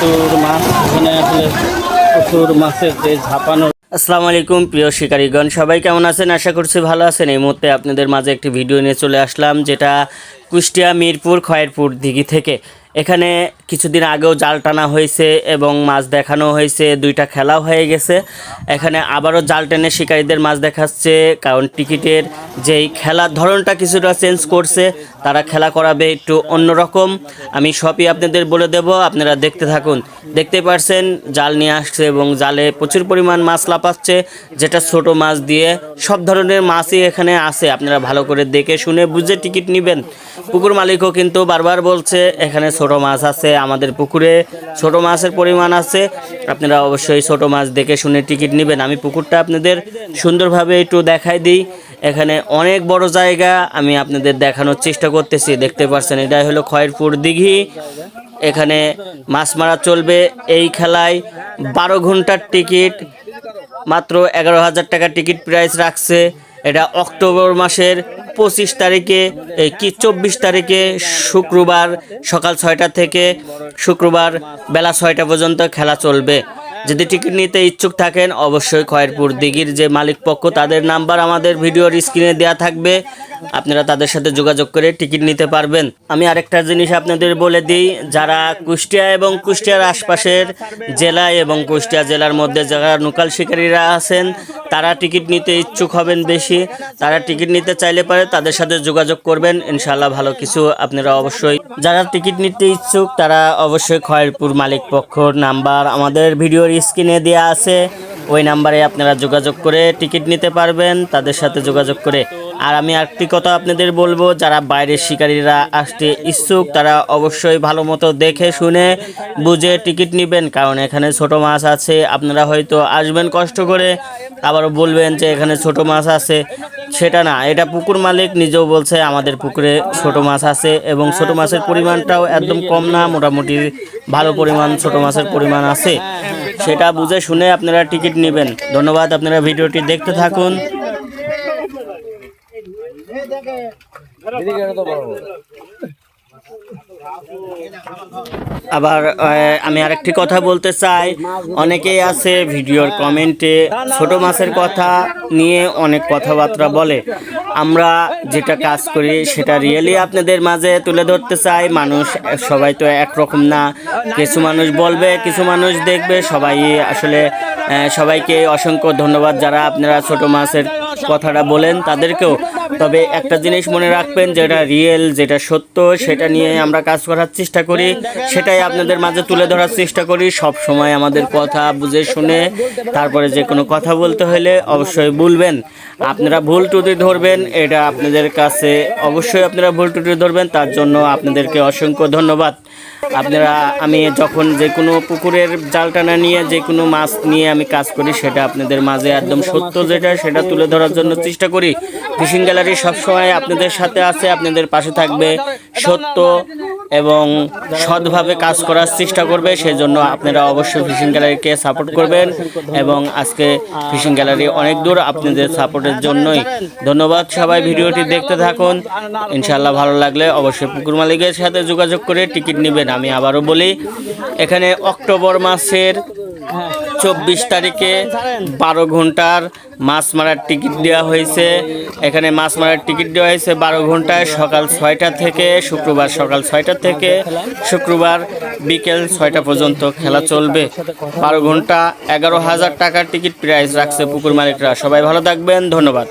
প্রচুর মাছ, এখানে আসলে প্রচুর মাছের যে ঝাপানো। আসসালামু আলাইকুম, প্রিয় শিকারীগণ। সবাই কেমন আছেন? আশা করছি ভালো আছেন। এই মুহূর্তে আপনাদের মাঝে একটি ভিডিও নিয়ে চলে আসলাম, যেটা কুষ্টিয়া মিরপুর খয়েরপুর দিঘি থেকে। এখানে কিছুদিন আগেও জাল টানা হয়েছে এবং মাছ দেখানো হয়েছে, দুইটা খেলাও হয়ে গেছে। এখানে আবারও জাল টেনে শিকারীদের মাছ দেখাচ্ছে, কারণ টিকিটের যেই খেলার ধরনটা কিছুটা চেঞ্জ করছে, তারা খেলা করাবে একটু অন্যরকম। আমি সবই আপনাদের বলে দেব, আপনারা দেখতে থাকুন। দেখতে পারছেন, জাল নিয়ে আসছে এবং জালে প্রচুর পরিমাণ মাছ লাপাচ্ছে যেটা ছোট মাছ দিয়ে সব ধরনের মাছই এখানে আছে। আপনারা ভালো করে দেখে শুনে বুঝে টিকিট নেবেন। পুকুর মালিকও কিন্তু বারবার বলছে, এখানে ছোট মাছ আছে আমাদের পুকুরে। ছোট মাছের পরিমাণ আছে। আপনারা অবশ্যই ছোট মাছ দেখে শুনে টিকিট নেবেন। আমি পুকুরটা আপনাদের সুন্দরভাবে একটু দেখাই দিই। এখানে অনেক বড় জায়গা, আমি আপনাদের দেখানোর চেষ্টা করতেছি। দেখতে পাচ্ছেন, এটাই হলো খয়েরপুর দিঘি। এখানে মাছ মারা চলবে এই খেলায়। বারো ঘণ্টার টিকিট, মাত্র এগারো হাজার টাকা টিকিট প্রাইস রাখছে। এটা অক্টোবর মাসের পঁচিশ তারিখে কি চব্বিশ তারিখে শুক্রবার সকাল ছয়টা থেকে শুক্রবার বেলা ছয়টা পর্যন্ত খেলা চলবে। যদি টিকিট নিতে ইচ্ছুক থাকেন, অবশ্যই খয়েরপুর দিঘির যে মালিক পক্ষ, তাদের নাম্বার আমাদের ভিডিওর স্ক্রিনে দেওয়া থাকবে। আপনারা তাদের সাথে যোগাযোগ করে টিকিট নিতে পারবেন। আমি আরেকটা জিনিস আপনাদের বলে দিই, যারা কুষ্টিয়া এবং কুষ্টিয়ার আশপাশের জেলা এবং কুষ্টিয়া জেলার মধ্যে যারা নোকাল শিকারীরা আছেন তারা টিকিট নিতে ইচ্ছুক হবেন বেশি, তারা টিকিট নিতে চাইলে পারে তাদের সাথে যোগাযোগ করবেন ইনশাল্লাহ ভালো কিছু আপনারা অবশ্যই। যারা টিকিট নিতে ইচ্ছুক, তারা অবশ্যই খয়েরপুর মালিক পক্ষর নাম্বার আমাদের ভিডিওর স্ক্রিনে দেওয়া আছে। ওই নাম্বারে আপনারা যোগাযোগ করে টিকিট নিতে পারবেন, তাদের সাথে যোগাযোগ করে। আর আমি আরেকটি কথা আপনাদের বলব, যারা বাইরের শিকারীরা আসতে ইচ্ছুক, তারা অবশ্যই ভালো মতো দেখে শুনে বুঝে টিকিট নেবেন, কারণ এখানে ছোট মাছ আছে, আপনারা হয়তো আসবেন কষ্ট করে। আবারও বলবেন যে এখানে ছোট মাছ আছে। সেটা না, এটা পুকুর মালিক নিজেও বলছে আমাদের পুকুরে ছোট মাছ আছে এবং ছোট মাছের পরিমাণটাও একদম কম না, মোটামুটি ভালো পরিমাণ ছোট মাছের পরিমাণ আছে। সেটা বুঝে শুনে আপনারা টিকিট নেবেন। ধন্যবাদ, আপনারা ভিডিওটি দেখতে থাকুন। আবার আমি আরেকটি কথা বলতে চাই। অনেকেই আছে ভিডিওর কমেন্টে ছোট মাছের কথা নিয়ে অনেক কথাবার্তা বলে। আমরা যেটা কাজ করি সেটা রিয়েলি আপনাদের মাঝে তুলে ধরতে চাই। মানুষ, সবাই তো একরকম না। কিছু মানুষ বলবে, কিছু মানুষ দেখবে। সবাই আসলে সবাইকে অসংখ্য ধন্যবাদ যারা আপনারা ছোট মাছের কথাটা বলেন তাদেরকেও। তবে একটা জিনিস মনে রাখবেন, যেটা রিয়েল যেটা সত্য, সেটা নিয়ে আমরা কাজ করার চেষ্টা করি। সেটাই আপনাদের মাঝে তুলে ধরার চেষ্টা করি। সব সময় আমাদের কথা বুঝে শুনে, তারপরে যে কোনো কথা বলতে হলে অবশ্যই বলবেন। আপনারা ভুল টুটি ধরবেন, এটা আপনাদের কাছে অবশ্যই আপনারা ভুল টুটি ধরবেন, তার জন্য আপনাদেরকে অসংখ্য ধন্যবাদ। আপনারা, আমি যখন যে কোনো পুকুরের জাল টানা নিয়ে যে কোনো মাছ নিয়ে আমি কাজ করি, সেটা আপনাদের মাঝে একদম সত্য যেটা, সেটা তুলে ধরার জন্য চেষ্টা করি। ফিশিং গ্যালারি সবসময় আপনাদের সাথে আছে, আপনাদের পাশে থাকবে। সত্য এবং সৎভাবে কাজ করার চেষ্টা করবে সেই জন্য আপনারা অবশ্যই ফিশিং গ্যালারিকে সাপোর্ট করবেন এবং আজকে ফিশিং গ্যালারি অনেক দূর আপনাদের সাপোর্টের জন্যই ধন্যবাদ। সবাই ভিডিওটি দেখতে থাকুন। ইনশাল্লাহ ভালো লাগলে অবশ্যই পুকুর মালিকের সাথে যোগাযোগ করে টিকিট নেবেন। আমি আবারও বলি, এখানে অক্টোবর মাসের চব্বিশ তারিখে বারো ঘণ্টার মাছ মারার টিকিট দেওয়া হয়েছে। এখানে মাছ মারার টিকিট দেওয়া হয়েছে বারো ঘন্টায় সকাল ছয়টা থেকে শুক্রবার সকাল ছয়টা থেকে শুক্রবার বিকেল ছয়টা পর্যন্ত খেলা চলবে। বারো ঘণ্টা এগারো হাজার টাকার টিকিট প্রাইস রাখছে পুকুর মালিকরা। সবাই ভালো থাকবেন, ধন্যবাদ।